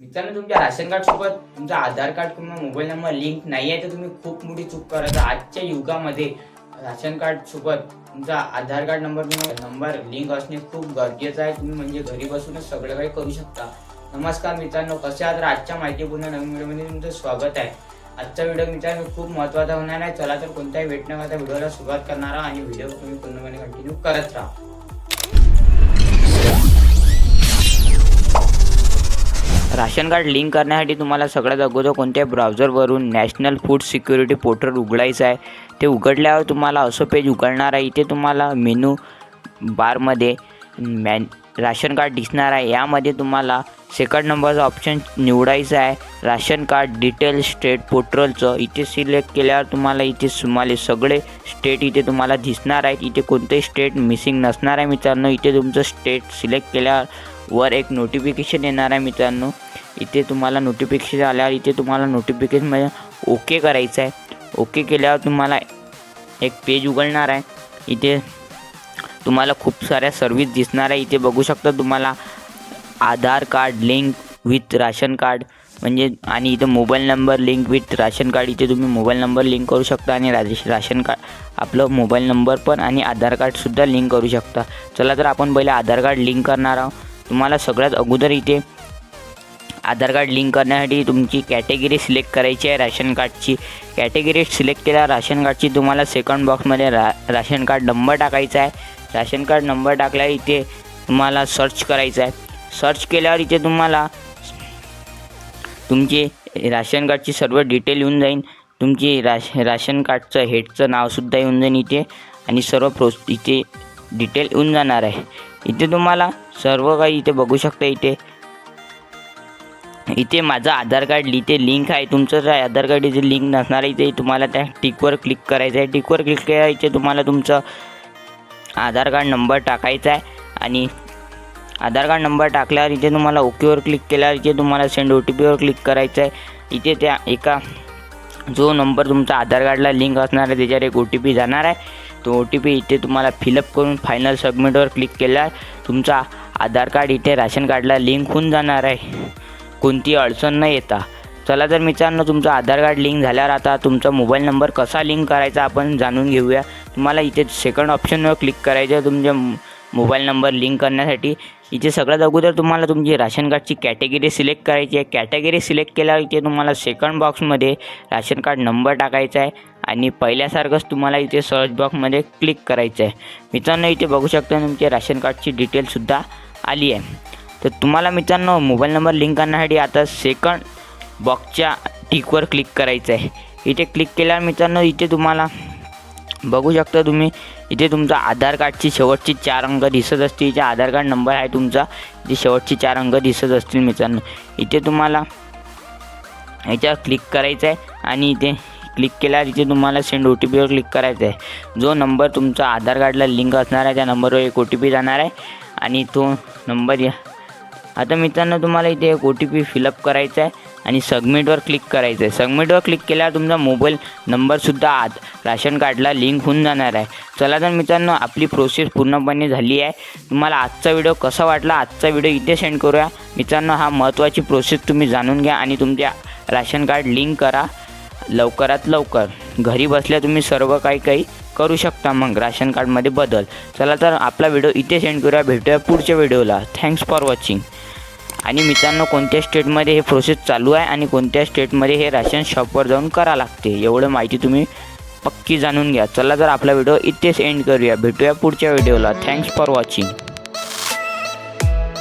मित्रांनो तुमच्या ration card सोबत. तुमचा आधार कार्ड किंवा मोबाईल नंबर लिंक नाही आहे तर तुम्ही खूप मोठी चूक करत आजच्या युगामध्ये राशन कार्ड सोबत तुमचा Aadhaar card number number link असणे खूप गरजेचं आहे. तुम्ही म्हणजे घरी बसूनच सगळं काही करू शकता. नमस्कार मित्रांनो कसे आहात? आजच्या आजच्या माहितीपूर्ण नवीन व्हिडिओमध्ये तुमचं स्वागत आहे. आजचा व्हिडिओ मित्रांनो खूप महत्त्वाचा होणार आहे. चला तर कोणत्याही वेट न करता व्हिडिओला सुरुवात करणार आणि व्हिडिओ तुम्ही पूर्णपणे कंटिन्यू करत राहा. राशन कार्ड लिंक करण्यासाठी तुम्हाला सगळ्यात अगोदर कोणत्या ब्राउझरवरून नॅशनल फूड सिक्युरिटी पोर्टल उघडायचं आहे. ते उघडल्यावर तुम्हाला असं पेज उघडणार आहे. इथे तुम्हाला मेनू बारमध्ये मॅन राशन कार्ड दिसणार आहे. यामध्ये तुम्हाला सेकंड नंबरचं ऑप्शन निवडायचं आहे राशन कार्ड डिटेल स्टेट पोर्टलचं इथे सिलेक्ट केल्यावर तुम्हाला इथे तुम्हाला सगळे स्टेट इथे तुम्हाला दिसणार आहेत. इथे कोणतेही स्टेट मिसिंग नसणार आहे मित्रांनो. इथे तुमचं स्टेट सिलेक्ट केल्यावर वर एक नोटिफिकेशन येणार आहे मित्रांनो. इथे तुम्हाला नोटिफिकेशन आल्यावर इथे तुम्हाला नोटिफिकेशनमध्ये ओके करायचं आहे. ओके केल्यावर तुम्हाला एक पेज उघडणार आहे. इथे तुम्हाला खूप साऱ्या सर्विस दिसणार आहे. इथे बघू शकता तुम्हाला Aadhaar card link with ration card म्हणजे आणि इथं mobile number link with ration card इथे तुम्ही मोबाईल नंबर लिंक करू शकता आणि राजेश राशन कार्ड आपलं मोबाईल नंबर पण आणि आधार कार्डसुद्धा लिंक करू शकता. चला तर आपण पहिले आधार कार्ड लिंक करणार आहोत. तुम्हाला सगळ्यात अगोदर इथे आधार कार्ड लिंक करण्यासाठी तुमची कॅटेगरी सिलेक्ट करायची आहे राशन कार्डची. कॅटेगरी सिलेक्ट केल्या राशन कार्डची तुम्हाला सेकंड बॉक्समध्ये रा राशन कार्ड नंबर टाकायचा आहे. राशन कार्ड नंबर टाकल्या इथे तुम्हाला सर्च करायचं आहे. सर्च केल्यावर इथे तुम्हाला तुमचे राशन कार्डची सर्व डिटेल येऊन जाईल तुमची राश राशन कार्डचं हेडचं नावसुद्धा येऊन जाईल इथे आणि सर्व प्रोस इथे डिटेल येऊन जाणार आहे. इथे तुम्हाला सर्व काही इथे बघू शकता इथे. इथे माझं आधार कार्ड इथे लिंक आहे तुमचं जर आधार कार्ड इथे लिंक नसणार आहे इथे तुम्हाला त्या टिकवर क्लिक करायचं आहे. टिकवर क्लिक केल्यावर इथे तुम्हाला तुमचं आधार कार्ड नंबर टाकायचा आहे आणि आधार कार्ड नंबर टाकल्यावर इथे तुम्हाला ओकेवर क्लिक केल्यावर इथे तुम्हाला सेंड ओ टी पीवर क्लिक करायचं आहे. इथे त्या एका जो नंबर तुमचा आधार कार्डला लिंक असणार आहे त्याच्यावर एक ओ टी पी जाणार आहे. तो ओ टी पी इथे तुम्हाला फिलअप करून फायनल सबमिटवर क्लिक केल्यावर तुमचा आधार कार्ड इथे राशन कार्डला लिंक होऊन जाणार आहे. कोणती अडचण न येता. चला तर मित्रांनो तुमचं आधार कार्ड लिंक झाल्यावर आता तुमचा मोबाईल नंबर कसा लिंक करायचा आपण जाणून घेऊया. तुम्हाला इथे सेकंड ऑप्शनवर क्लिक करायचं आहे. तुमच्या मोबाईल नंबर लिंक करण्यासाठी इथे सगळ्यात अगोदर तुम्हाला तुमची राशन कार्डची कॅटेगरी सिलेक्ट करायची आहे. कॅटेगरी सिलेक्ट केल्यावर इथे तुम्हाला सेकंड बॉक्समध्ये राशन कार्ड नंबर टाकायचा आहे. आणि पहिल्यासारखंच तुम्हाला इथे सर्च बॉक्समध्ये क्लिक करायचं आहे. मित्रांनो इथे बघू शकता तुमच्या राशन कार्डची डिटेलसुद्धा आली आहे. तर तुम्हाला मित्रांनो मोबाईल नंबर लिंक करण्यासाठी आता सेकंड बॉक्सच्या टिकवर क्लिक करायचं आहे. इथे क्लिक केल्यावर मित्रांनो इथे तुम्हाला बघू शकता तुम्ही इथे तुमचा आधार कार्डची शेवटची चार अंक दिसत असतील. इथे आधार कार्ड नंबर आहे तुमचा इथे शेवटची चार अंक दिसत असतील मित्रांनो. इथे तुम्हाला याच्यावर क्लिक करायचं आहे आणि इथे क्लिक केल्यावर इथे तुम्हाला सेंड ओ टी पीवर क्लिक करायचं आहे. जो नंबर तुमचा आधार कार्डला लिंक असणार आहे त्या नंबरवर एक ओ टी पी जाणार आहे आणि तो नंबर या आता मित्रांनो तुम्हाला इथे एक ओ टी पी फिलअप करायचा आहे. आणि सबमिटवर क्लिक करायचं आहे. सबमिटवर क्लिक केल्यावर तुमचा मोबाईल नंबरसुद्धा आत राशन कार्डला लिंक होऊन जाणार आहे. चला तर मित्रांनो आपली प्रोसेस पूर्णपणे झाली आहे. तुम्हाला आजचा व्हिडिओ कसा वाटला? आजचा व्हिडिओ इथे सेंड करूया. मित्रांनो हा महत्त्वाची प्रोसेस तुम्ही जाणून घ्या आणि तुमच्या राशन कार्ड लिंक करा लवकरात लवकर. घरी बसल्या तुम्ही सर्व काही काही करू शकता मग राशन कार्डमध्ये बदल. चला तर आपला व्हिडिओ इथे सेंड करूया. भेटूया पुढच्या व्हिडिओला थँक्स फॉर वॉचिंग आणि मित्रांनो कोणत्या स्टेटमध्ये हे प्रोसेस चालू आहे आणि कोणत्या स्टेटमध्ये हे राशन शॉपवर जाऊन करा लागते एवढं माहिती तुम्ही पक्की जाणून घ्या. चला तर आपला व्हिडिओ इथेच एंड करूया. भेटूया पुढच्या व्हिडिओला थँक्स फॉर वॉचिंग